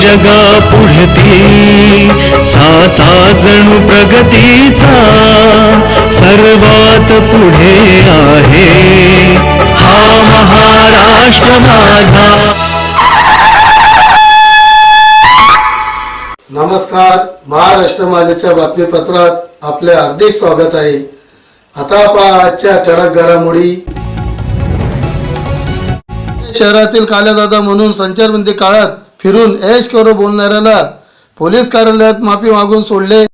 जगा पुढती साचा जणू प्रगतीचा सर्वात पुढे आहे. हा महाराष्ट्र माझा. नमस्कार. महाराष्ट्र माझ्याच्या बातमीपत्रात आपले हार्दिक स्वागत आहे. आता पहा आजच्या ठळक घडामोडी. शहरातील काल्यादादा म्हणून संचारबंदी काळात फिरून ऐश करो बोलणाऱ्याला पोलीस कार्यालयात माफी मागून सोडले.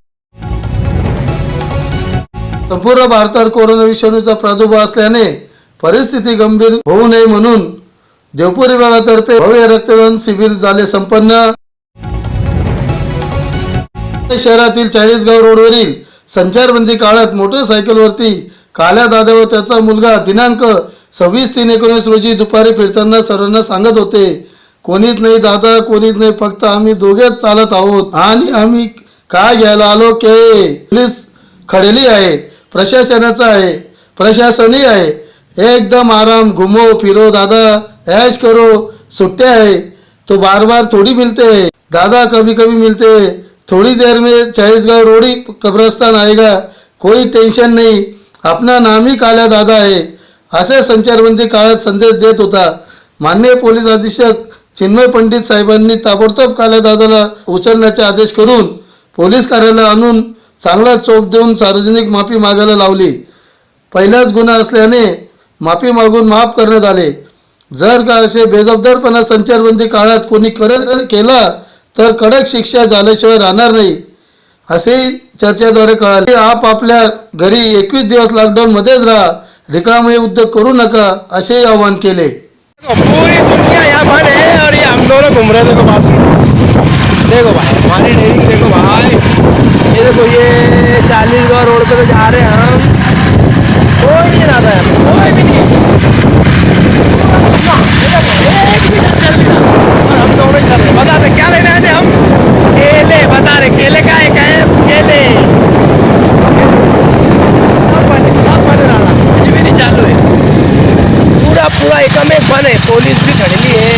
संपूर्ण भारतात कोरोना विषाणूचा प्रादुर्भाव असल्याने परिस्थिती गंभीर होऊ नये म्हणून देवपूर विभागातर्फे भव्य रक्तदान शिबिर झाले संपन्न. शहरातील चाळीसगाव रोडवरील संचारबंदी काळात मोटरसायकलवरती काल्या दादा व त्याचा मुलगा दिनांक सव्वीस तीन एकोणीस रोजी दुपारी फिरताना सर्वांना सांगत होते. कोणीच नाही दादा कोणीच नाही फक्त आम्ही दोघेच चालत आहोत. आणि आम्ही काय घ्यायला आलो के? पोलीस खडेली आहे प्रशासनाचं आहे प्रशासनही आहे. एकदम आराम घुमो फिरो दादा ऐश करो सुट्टे आहे. तो बार बार थोड़ी मिलते दादा कभी कभी मिलते थोड़ी देर में चाळीसगाव रोडी कब्रस्तान आएगा कोई टेंशन नाही. अपना नामही काल्या दादा आहे. असे संचारबंदी काळात संदेश देत होता. माननीय पोलीस अधीक्षक चिन्मय पंडित साहेबांनी ताबडतोब काल्या उचलण्याचे आदेश करून पोलीस कार्यालयात आणून चांगला चोप देऊन सार्वजनिक माफी मागायला लावली. पहिलाच गुन्हा असल्याने माफी मागून माफ करण्यात आले. जर का असे बेजबाबदारपणा संचारबंदी काळात कोणी करत केला तर कडक शिक्षा झाल्याशिवाय राहणार नाही असे चर्चेद्वारे कळाले. आप आपल्या घरी एकवीस दिवस लॉकडाऊनमध्येच राहा रिकामे उद्योग करू नका असे आवाहन केले. पूरी दुनिया यहाँ पर है और ये हम दोनों घूम रहे देखो बात देखो भाई, हमारी डेयरी देखो भाई। ये देखो, ये चालीस गौ रोड पे तो जा रहे हैं हम। कोई नहीं आता है। कोई भी नहीं एक भी चल और हम दोनों ही चल रहे हैं। बता दे क्या लेने आए थे हम केले बता रहे केले का एक है केले सब बने सब बने रहा कुछ भी नहीं चालू है पूरा पूरा एकम एक बन है पुलिस भी खड़ी है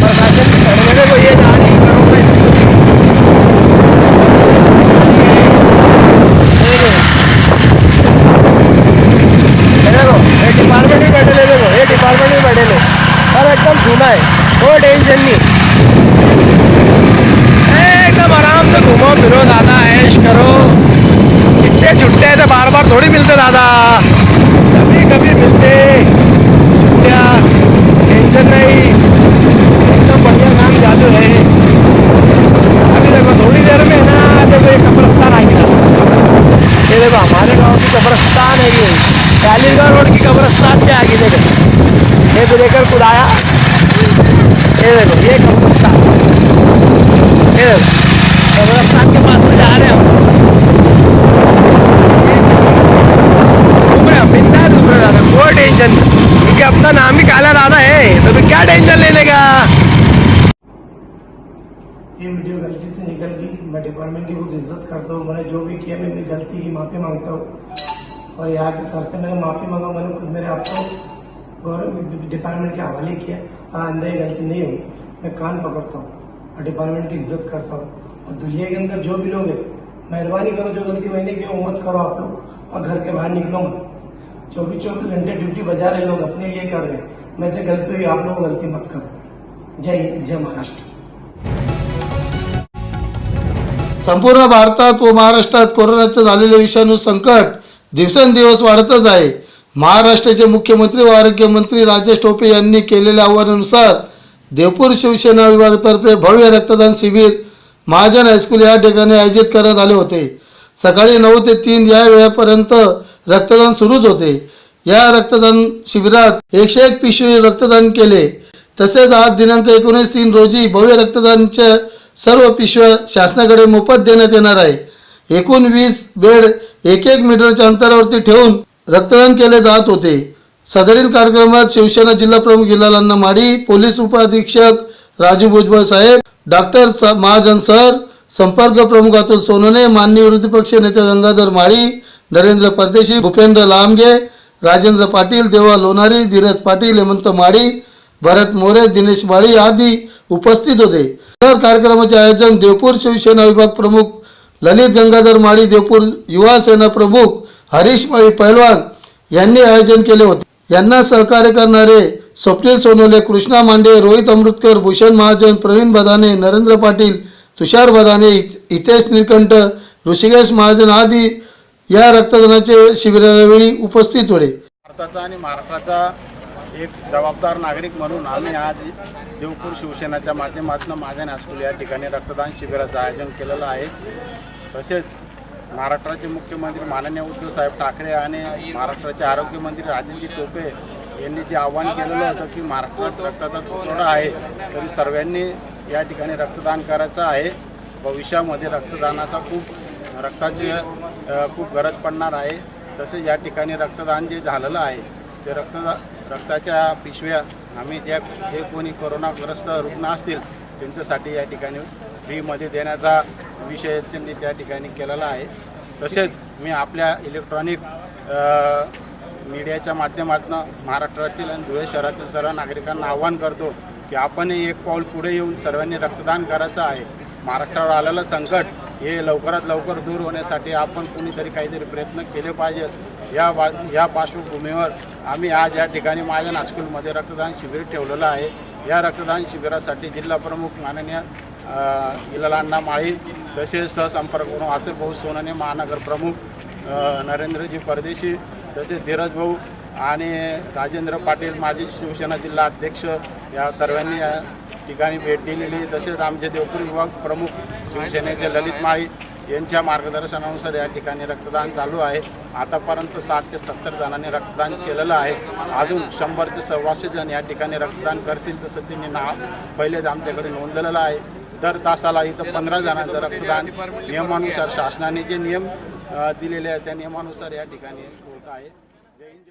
प्रशासन भी खड़े मेरे को ये जाने करो मैं देखो ये डिपार्टमेंट भी बैठे ले देखो ये डिपार्टमेंट भी बैठे ले सब एकदम सुना है कोई टेंशन नहीं से घूमो फिरो दादा, ऐश करो। कितने छुट्टे थे बार बार थोड़ी मिलते दादा। कभी कभी मिलते। क्या टेंशन नहीं। एकदम बढ़िया काम चालू है अभी देखो, थोड़ी देर में ना देखो ये कब्रस्तान आ गया ये देखो, हमारे गाँव की कब्रस्तान है ये। चालीसगढ़ रोड की कब्रस्तान क्या आगे देखो। ये तो लेकर खुद आया ये देखो ये कब्रस्तान ये देखो कब्रस्तान के पास तो जा रहे हैं हम घूम रहे हैं बिंदास घूम रहे हैं दादा कोई टेंशन नहीं क्योंकि अपना नाम ही काला दादा है तो फिर क्या टेंशन लेने का ये वीडियो गलती से निकल गई मैं डिपार्टमेंट की बहुत इज़्ज़त करता हूँ। मैंने जो भी किया, मैं अपनी गलती की माफ़ी माँगता हूँ। और यहाँ के सर से मैंने माफ़ी मांगा, मैंने खुद मेरे आप को गवर्नमेंट डिपार्टमेंट के हवाले किया और आंदा ये गलती नहीं होगी। मैं कान पकड़ता हूँ और डिपार्टमेंट की इज़्ज़त करता हूँ। और दुनिया के अंदर जो भी लोग हैं, मेहरबानी करो, जो गलती मैंने की वो मत करो आप लोग। और घर के बाहर निकलो मत। चौबीस चौबीस घंटे ड्यूटी बजा रहे लोग अपने लिए कर रहे हैं। मैं से गलती हुई, आप लोग गलती मत करो। जय हिंद, जय महाराष्ट्र। संपूर्ण भारतात व महाराष्ट्रात कोरोनाचं झालेले विषाणू संकट दिवसेंदिवस वाढतच आहे. महाराष्ट्राचे मुख्यमंत्री व आरोग्यमंत्री राजेश टोपे यांनी केलेल्या आव्हानानुसार देवपूर शिवसेना विभागातर्फे भव्य रक्तदान शिबिर महाजन हायस्कूल या ठिकाणी आयोजित करण्यात आले होते. सकाळी नऊ ते तीन या वेळेपर्यंत रक्तदान सुरूच होते. या रक्तदान शिबिरात एकशे एक पिशवी रक्तदान केले. तसेच आज दिनांक एकोणीस तीन रोजी भव्य रक्तदानच्या सर्व पिशव्या शासनाकडे मोफत देण्यात येणार आहे. एकूण वीस बेड एक एक मीटरच्या अंतरावरती ठेवून रक्तदान केले जात होते. सदरील कार्यक्रमात शिवसेना जिल्हा प्रमुख गिलालांना माडी पोलीस उपअधीक्षक राजू भुजबळ साहेब डॉक्टर महाजन सर संपर्क प्रमुख अतुल सोनवणे माननीय विरोधी पक्ष नेते गंगाधर माळी नरेंद्र परदेशी भूपेंद्र लामगे राजेंद्र पाटील देवा लोणारी धीरज पाटील हेमंत माळी भरत मोरे दिनेश माळी आदी उपस्थित होते. तर कार्यक्रमाचे आयोजन देवपूर शिवसेना विभाग प्रमुख ललित गंगाधर माळी देवपूर युवा सेना प्रमुख हरीश माळी पहलवान यांनी आयोजन केले होते. यांना सहकार्य करणारे स्वप्नील सोनवले कृष्णा मांडे रोहित अमृतकर भूषण महाजन प्रवीण बदाने नरेंद्र पाटील तुषार बदाने हितेश निळकंठ ऋषिकेश महाजन आदी या रक्तदानाचे शिबिरावेळी उपस्थित होते. भारताचा आणि महाराष्ट्राचा एक जबाबदार नागरिक म्हणून आम्ही आज देवपूर शिवसेनाच्या माध्यमातून माझ्या हायस्कूल या ठिकाणी रक्तदान शिबिराचं आयोजन केलेलं आहे. तसेच महाराष्ट्राचे मुख्यमंत्री माननीय उद्धवसाहेब ठाकरे आणि महाराष्ट्राचे आरोग्यमंत्री राजेंद्र टोपे यांनी जे आव्हान केलेलं होतं की महाराष्ट्रात रक्ताचा तुटवडा आहे तरी सर्वांनी या ठिकाणी रक्तदान करायचं आहे. भविष्यामध्ये रक्तदानाचा खूप रक्ताची खूप गरज पडणार आहे. तसेच या ठिकाणी रक्तदान जे झालेलं आहे ते रक्तदान रक्ताच्या पिशव्या आम्ही ज्या जे कोणी कोरोनाग्रस्त रुग्ण असतील त्यांच्यासाठी या ठिकाणी फ्रीमध्ये देण्याचा विषय त्यांनी त्या ठिकाणी केलेला आहे. तसेच मी आपल्या इलेक्ट्रॉनिक मीडियाच्या माध्यमातून महाराष्ट्रातील आणि धुळे शहरातील सर्व नागरिकांना आवाहन करतो की आपणही एक पाऊल पुढे येऊन सर्वांनी रक्तदान करायचं आहे. महाराष्ट्रावर आलेलं संकट हे लवकरात लवकर दूर होण्यासाठी आपण कुणीतरी काहीतरी प्रयत्न केले पाहिजेत. या बा या पार्श्वभूमीवर आम्ही आज या ठिकाणी माझ्या नास्कूलमध्ये रक्तदान शिबिर ठेवलेलं आहे. या रक्तदान शिबिरासाठी जिल्हा प्रमुख माननीय इलालांना माळी तसेच सहसंपर्क म्हणून आतुरभाऊ सोनाने सोनने महानगर प्रमुख नरेंद्रजी परदेशी तसेच धीरज भाऊ आणि राजेंद्र पाटील माजी शिवसेना जिल्हा अध्यक्ष या सर्वांनी ठिकाणी भेट दिलेली तसेच आमचे देवपूर विभाग प्रमुख शिवसेनेचे ललित माळी यांच्या मार्गदर्शनानुसार या ठिकाणी रक्तदान चालू आहे. आतापर्यंत साठ ते सत्तर जणांनी रक्तदान केलेलं आहे. अजून शंभर ते सव्वाशे जण या ठिकाणी रक्तदान करतील तसं त्यांनी नाव पहिलेच आमच्याकडे नोंदलेलं आहे. दर तासाला इथं पंधरा जणांचं रक्तदान. नियमानुसार शासनाने जे नियम दिलेले आहेत त्या नियमानुसार या ठिकाणी होत आहे. जय हिंद